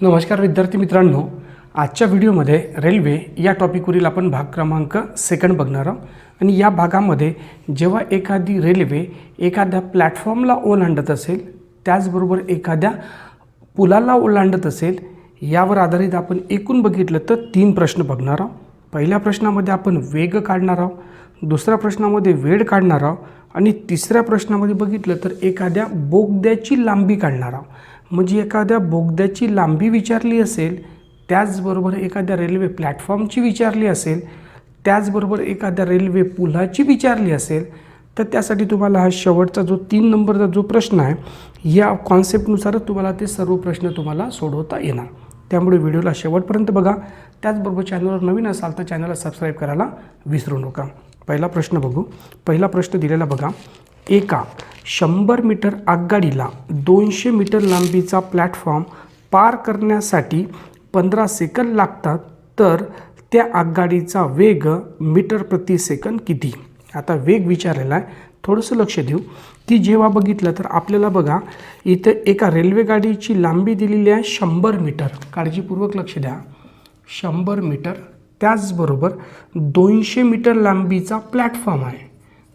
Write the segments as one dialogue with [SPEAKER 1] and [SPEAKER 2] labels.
[SPEAKER 1] नमस्कार विद्यार्थी मित्रांनो. आजच्या व्हिडिओमध्ये रेल्वे या टॉपिकवरील आपण भाग क्रमांक सेकंड बघणार आहोत. आणि या भागामध्ये जेव्हा एखादी रेल्वे एखाद्या प्लॅटफॉर्मला ओलांडत असेल त्याचबरोबर एखाद्या पुलाला ओलांडत असेल यावर आधारित आपण एकूण बघितलं तर तीन प्रश्न बघणार आहोत. पहिल्या प्रश्नामध्ये आपण वेग काढणार आहोत दुसऱ्या प्रश्नामध्ये वेळ काढणार आहोत आणि तिसऱ्या प्रश्नामध्ये बघितलं तर एखाद्या बोगद्याची लांबी काढणार आहोत. म्हणजे एखाद्या बोगद्याची लांबी विचारली असेल त्याचबरोबर एखाद्या रेल्वे प्लॅटफॉर्मची विचारली असेल त्याचबरोबर एखाद्या रेल्वे पुलाची विचारली असेल तर त्यासाठी तुम्हाला हा शेवटचा जो तीन नंबरचा जो प्रश्न आहे या कॉन्सेप्टनुसारच तुम्हाला ते सर्व प्रश्न तुम्हाला सोडवता येणार. त्यामुळे व्हिडिओला शेवटपर्यंत बघा. त्याचबरोबर चॅनलवर नवीन असाल तर चॅनलला सबस्क्राईब करायला विसरू नका. पहिला प्रश्न बघू. पहिला प्रश्न दिलेला बघा. एका शंभर मीटर आगगाडीला दोनशे मीटर लांबीचा प्लॅटफॉर्म पार करण्यासाठी पंधरा सेकंद लागतात तर त्या आगगाडीचा वेग मीटर प्रति सेकंद किती? आता वेग विचारलेला आहे थोडंसं लक्ष देऊ. की जेव्हा बघितलं तर आपल्याला बघा इथं एका रेल्वे गाडीची लांबी दिलेली आहे शंभर मीटर. काळजीपूर्वक लक्ष द्या. शंभर मीटर त्याचबरोबर दोनशे मीटर लांबीचा प्लॅटफॉर्म आहे.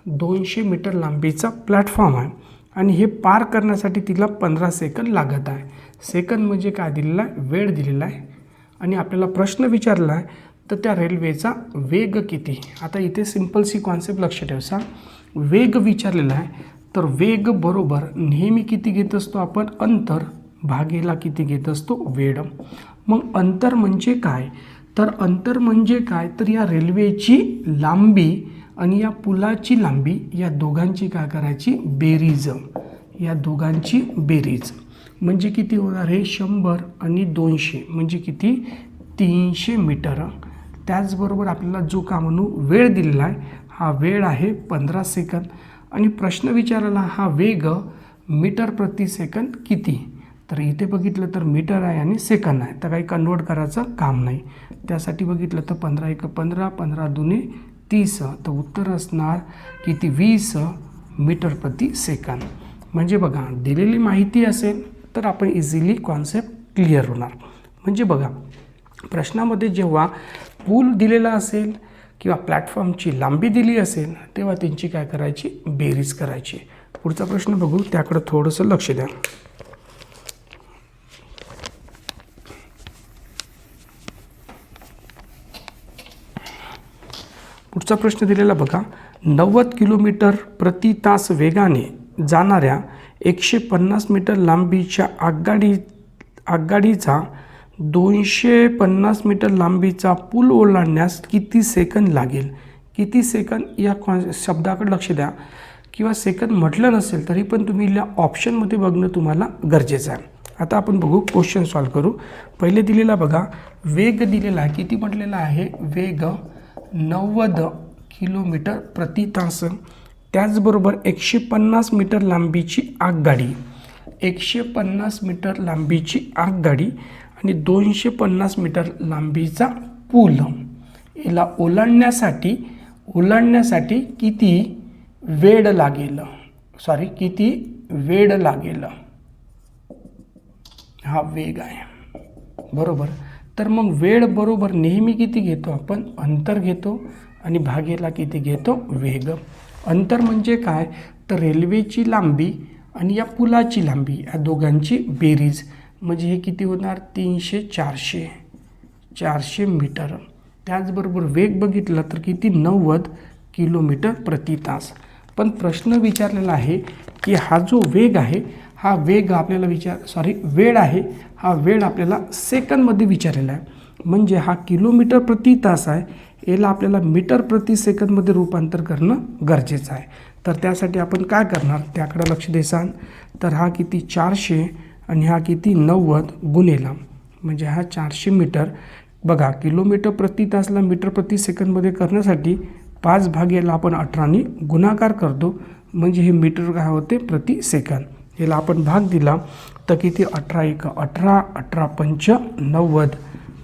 [SPEAKER 1] दोनशे मीटर लांबीचा प्लॅटफॉर्म आहे आणि हे पार करण्यासाठी तिला पंधरा सेकंद लागत आहे. सेकंद म्हणजे काय? दिलेला आहे वेळ दिलेला आहे. आणि आपल्याला प्रश्न विचारला आहे तर त्या रेल्वेचा वेग किती? आता इथे सिम्पलसी कॉन्सेप्ट लक्ष ठेवसा वेग विचारलेला आहे तर वेग बरोबर नेहमी किती घेत असतो आपण? अंतर. भागेला किती घेत असतो? वेळ मग अंतर म्हणजे काय? तर अंतर म्हणजे काय? तर या रेल्वेची लांबी आणि या पुलाची लांबी या दोघांची काय करायची? बेरीज. या दोघांची बेरीज. म्हणजे किती होणार? आहे शंभर आणि दोनशे. म्हणजे किती? तीनशे मीटर. त्याचबरोबर आपल्याला जो का म्हणू वेळ दिलेला आहे हा वेळ आहे पंधरा सेकंद. आणि प्रश्न विचारला हा वेग मीटर प्रति सेकंद किती? तर इथे बघितलं तर मीटर आहे आणि सेकंद आहे. तर काही कन्वर्ट करायचं काम नाही. त्यासाठी बघितलं तर पंधरा एक पंधरा पंधरा दुने तीस तर उत्तर असणार किती वीस मीटर प्रति सेकंद. म्हणजे बघा दिलेली माहिती असेल तर आपण इझिली कॉन्सेप्ट क्लिअर होणार. म्हणजे बघा प्रश्नामध्ये जेव्हा पूल दिलेला असेल किंवा प्लॅटफॉर्मची लांबी दिली असेल तेव्हा त्यांची काय करायची? बेरीज करायची. पुढचा प्रश्न बघू त्याकडं थोडंसं लक्ष द्या. पुढचा प्रश्न दिलेला बघा. नव्वद किलोमीटर प्रति तास वेगाने जाणाऱ्या एकशे पन्नास मीटर लांबीच्या आगगाडी आगगाडीचा दोनशे पन्नास मीटर लांबीचा पूल ओलांडण्यास किती सेकंद लागेल? किती सेकंद? या कॉन शब्दाकडे लक्ष द्या. किंवा सेकंद म्हटलं नसेल तरी पण तुम्ही या ऑप्शनमध्ये बघणं तुम्हाला गरजेचं आहे. आता आपण बघू क्वेश्चन सॉल्व करू. पहिले दिलेला बघा. वेग दिलेला आहे. किती म्हटलेला आहे? वेग नव्वद किलोमीटर प्रति तास. त्याचबरोबर एकशे पन्नास मीटर लांबीची आगगाडी एकशे पन्नास मीटर लांबीची आगगाडी आणि दोनशे पन्नास मीटर लांबीचा पूल. याला ओलांडण्यासाठी ओलांडण्यासाठी किती वेळ लागेल? सॉरी किती वेळ लागेल? हा वेग आहे. बरोबर. तर मग वेळ बरोबर नेहमी किती घेतो आपण? अंतर घेतो आणि भागेला किती घेतो? वेग. अंतर म्हणजे काय? तर रेल्वेची लांबी आणि या पुलाची लांबी या दोघांची बेरीज. म्हणजे हे किती होणार? तीनशे चारशे. चारशे मीटर. त्याचबरोबर वेग बघितला तर किती? नव्वद किलोमीटर प्रति तास. पण प्रश्न विचारलेला आहे की हा जो वेग आहे हा वेग आपल्याला विचार सॉरी वेळ आहे. हा वेळ आपल्याला सेकंदमध्ये विचारलेला आहे. म्हणजे हा किलोमीटर प्रति तास आहे. याला आपल्याला मीटर प्रति सेकंदमध्ये रूपांतर करणं गरजेचं आहे. तर त्यासाठी आपण काय करणार? त्याकडं लक्ष देसान तर हा किती? चारशे आणि हा किती? नव्वद गुन्हेला म्हणजे हा चारशे मीटर. बघा किलोमीटर प्रति तासला मीटर प्रति सेकंदमध्ये करण्यासाठी पाच भाग याला आपण अठराने गुणाकार करतो. म्हणजे हे मीटर काय होते? प्रति सेकंद. याला आपण भाग दिला तर किती? अठरा एक. अठरा अठरा पंच नव्वद.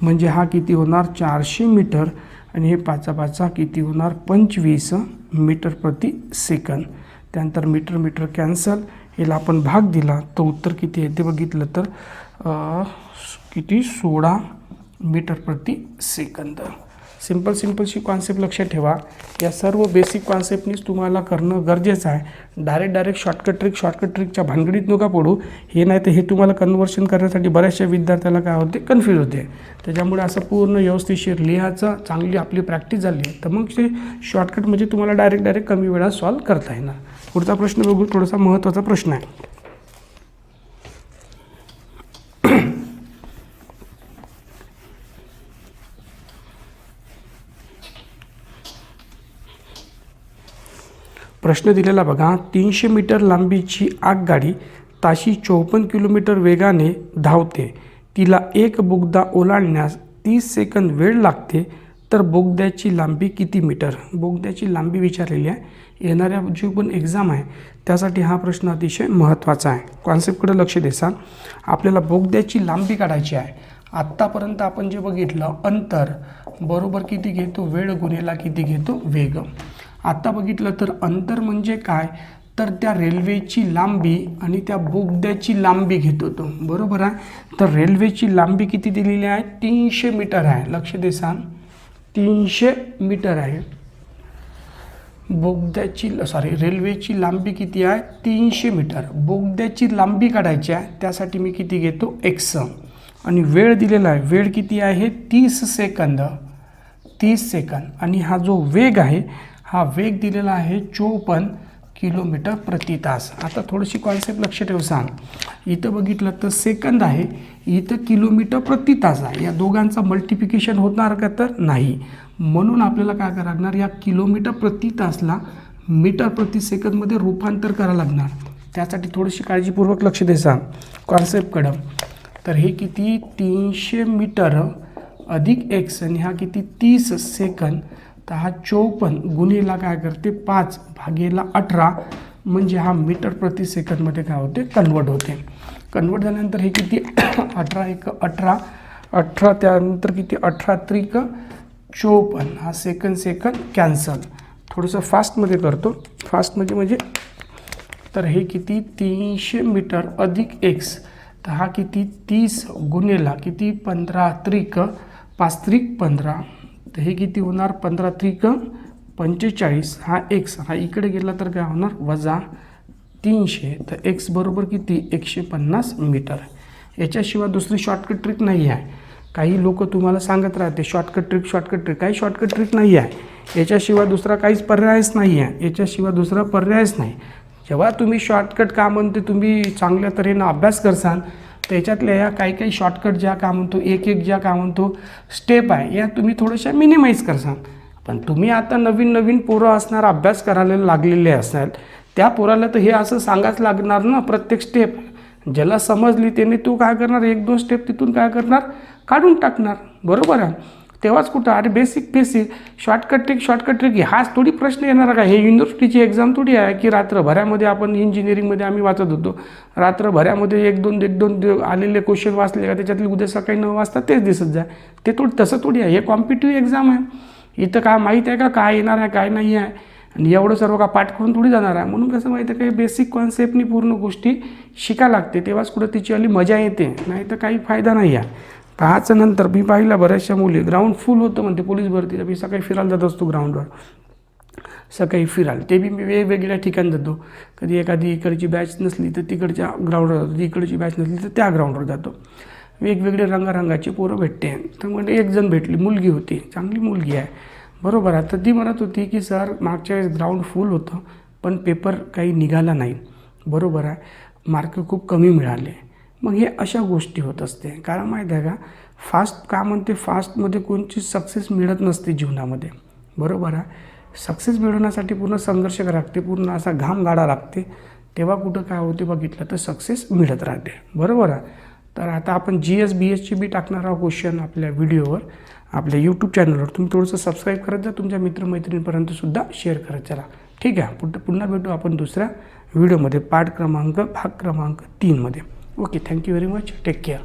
[SPEAKER 1] म्हणजे हा किती होणार? चारशे मीटर. आणि हे पाचा पाचा किती होणार? पंचवीस मीटर प्रति सेकंद. त्यानंतर मीटर मीटर कॅन्सल. याला आपण भाग दिला. तर उत्तर किती आहे ते बघितलं तर किती? सोळा मीटर प्रति सेकंद. सिंपल सिंपलशी कॉन्सेप्ट लक्षात ठेवा. या सर्व बेसिक कॉन्सेप्टनीच तुम्हाला करणं गरजेचं आहे. Direct direct shortcut trick shortcut ट्रिकच्या भानगडीत नका पडू. हे नाही तर हे तुम्हाला कन्वर्शन करण्यासाठी बऱ्याचशा विद्यार्थ्याला काय होते? कन्फ्यूज होते. त्याच्यामुळे असं पूर्ण व्यवस्थितशीर लिहायचं चांगली आपली प्रॅक्टिस झाली तर मग ते शॉर्टकट म्हणजे तुम्हाला डायरेक्ट डायरेक्ट कमी वेळात सॉल्व करता येणार. पुढचा प्रश्न बघू थोडासा महत्त्वाचा प्रश्न आहे. प्रश्न दिलेला बघा. तीनशे मीटर लांबीची आगगाडी ताशी चौपन्न किलोमीटर वेगाने धावते. तिला एक बोगदा ओलांडण्यास तीस सेकंद वेळ लागते. तर बोगद्याची लांबी किती मीटर? बोगद्याची लांबी विचारलेली आहे. येणाऱ्या जी पण एक्झाम आहे त्यासाठी हा प्रश्न अतिशय महत्त्वाचा आहे. कॉन्सेप्टकडे लक्ष देसाल आपल्याला बोगद्याची लांबी काढायची आहे. आत्तापर्यंत आपण जे बघितलं अंतर. बरोबर किती घेतो? वेळ गुन्हेला किती घेतो? वेग. आत्ता बघितलं तर अंतर म्हणजे काय? तर त्या रेल्वेची लांबी आणि त्या बोगद्याची लांबी घेतो तो बरोबर आहे? तर रेल्वेची लांबी किती दिलेली आहे? तीनशे मीटर आहे. लक्ष देसान तीनशे मीटर आहे. बोगद्याची सॉरी रेल्वेची लांबी किती आहे? तीनशे मीटर. बोगद्याची लांबी काढायची आहे त्यासाठी मी किती घेतो? एक्स. आणि वेळ दिलेला आहे. वेळ किती आहे? तीस सेकंद. तीस सेकंद. आणि हा जो वेग आहे हा वेग दिलेला आहे चोपन्न किलोमीटर प्रति तास. आता थोडीशी कॉन्सेप्ट लक्ष ठेव सांग. इथं बघितलं तर सेकंद आहे. इथं किलोमीटर प्रति तास आहे. या दोघांचं मल्टिप्लिकेशन होणार का तर नाही. म्हणून आपल्याला काय करावं लागणार? या किलोमीटर प्रति तासला मीटर प्रति सेकंदमध्ये रूपांतर करावं लागणार. त्यासाठी थोडीशी काळजीपूर्वक लक्ष दे सांग. कॉन्सेप्टकडं तर हे किती? तीनशे मीटर अधिक एक्स आणि हा किती? तीस सेकंद तर हा चौपन्न गुन्हेला काय करते? पाच भागेला अठरा. म्हणजे हा मीटर प्रति सेकंदमध्ये काय होते? कन्वर्ट होते. कन्वर्ट झाल्यानंतर हे किती? अठरा एक अठरा. अठरा त्यानंतर किती? अठरा त्रिक चौपन्न. हा सेकंद सेकंद कॅन्सल. थोडंसं फास्टमध्ये करतो. फास्टमध्ये म्हणजे तर हे किती? तीनशे मीटर अधिक एक्स तर हा किती? तीस गुन्हेला किती? पंधरा त्रिक. पाच त्रिक पंधरा. तर हे किती होणार? पंधरा त्रिक पंचेचाळीस. हा एक्स हा इकडे गेला तर काय होणार? वजा तीनशे. तर एक्स बरोबर किती? एकशे पन्नास मीटर. याच्याशिवाय दुसरी शॉर्टकट ट्रिक नाही आहे. काही लोक तुम्हाला सांगत राहते शॉर्टकट ट्रिक शॉर्टकट ट्रिक काही शॉर्टकट ट्रिक नाही आहे. याच्याशिवाय दुसरा काहीच पर्यायच नाही आहे. याच्याशिवाय दुसरा पर्यायच नाही. जेव्हा तुम्ही शॉर्टकट का म्हणते तुम्ही चांगल्या तऱ्हेनं अभ्यास करसान त्याच्यातल्या या काही काही शॉर्टकट ज्या का म्हणतो एक एक ज्या का म्हणतो स्टेप आहे. या तुम्ही थोड्याशा मिनिमाइज करसाल. पण तुम्ही आता नवीन नवीन पोरं असणार अभ्यास करायला लागलेले असाल त्या पोराला तर हे असं सांगाच लागणार ना प्रत्येक स्टेप ज्याला समजली त्याने तू काय करणार? एक दोन स्टेप तिथून काय करणार? काढून टाकणार. बरोबर आहे? तेव्हाच कुठं अरे basic basic shortcut trick shortcut trick हाच थोडी प्रश्न येणार का? हे युनिव्हर्सिटीची एक्झाम थोडी आहे की रात्रभऱ्यामध्ये आपण इंजिनिअरिंगमध्ये आम्ही वाचत होतो. रात्रभऱ्यामध्ये एक दोन एक दोन दिव- आलेले क्वेश्चन वाचले का? त्याच्यातले उद्या सकाळी नऊ वाजता तेच दिसत जाय ते थोडी तसं थोडी आहे. हे कॉम्पिटिव्ह एक्झाम आहे. इथं काय माहीत आहे का? काय येणार आहे काय नाही आहे? आणि एवढं सर्व का पाठ करून थोडी जाणार आहे. म्हणून कसं माहिती आहे काही बेसिक कॉन्सेप्टनी पूर्ण गोष्टी शिका लागते. तेव्हाच कुठं तिची आली मजा येते. नाही तर काही फायदा नाही आहे. पाहायचं नंतर मी पाहिला बऱ्याचशा मुली. ग्राउंड फुल होतं म्हणते पोलीस भरतीला मी सकाळी फिरायला जात असतो ग्राउंडवर सकाळी फिराल ते बी मी वेगवेगळ्या ठिकाणी जातो. कधी एखादी इकडची बॅच नसली तर तिकडच्या ग्राउंडवर जातो इकडची बॅच नसली तर त्या ग्राउंडवर जातो. वेगवेगळे रंगारंगाची पोरं भेटते. तर म्हणजे एक जण भेटली. मुलगी होती. चांगली मुलगी आहे. बरोबर आहे. तर ती म्हणत होती की सर मागच्या वेळेस ग्राउंड फुल होतं पण पेपर काही निघाला नाही. बरोबर आहे. मार्क खूप कमी मिळाले. मग हे अशा गोष्टी होत असते. कारण माहीत आहे का फास्ट का म्हणते फास्टमध्ये कोणची सक्सेस मिळत नसते जीवनामध्ये. बरोबर आहे? सक्सेस मिळवण्यासाठी पूर्ण संघर्ष लागते पूर्ण असा घाम गाडा लागते. तेव्हा कुठं काय होते बघितलं तर सक्सेस मिळत राहते. बरोबर आहे? तर आता आपण जी एस बी एसची बी टाकणार आहोत क्वेश्चन आपल्या व्हिडिओवर आपल्या यूट्यूब चॅनलवर तुम्ही थोडंसं सबस्क्राईब करत जा तुमच्या मित्रमैत्रिणीपर्यंत सुद्धा शेअर करत चला. ठीक आहे? पुढं पुन्हा भेटू आपण दुसऱ्या व्हिडिओमध्ये पाठ क्रमांक भाग क्रमांक तीनमध्ये Okay, thank you very much. Take care.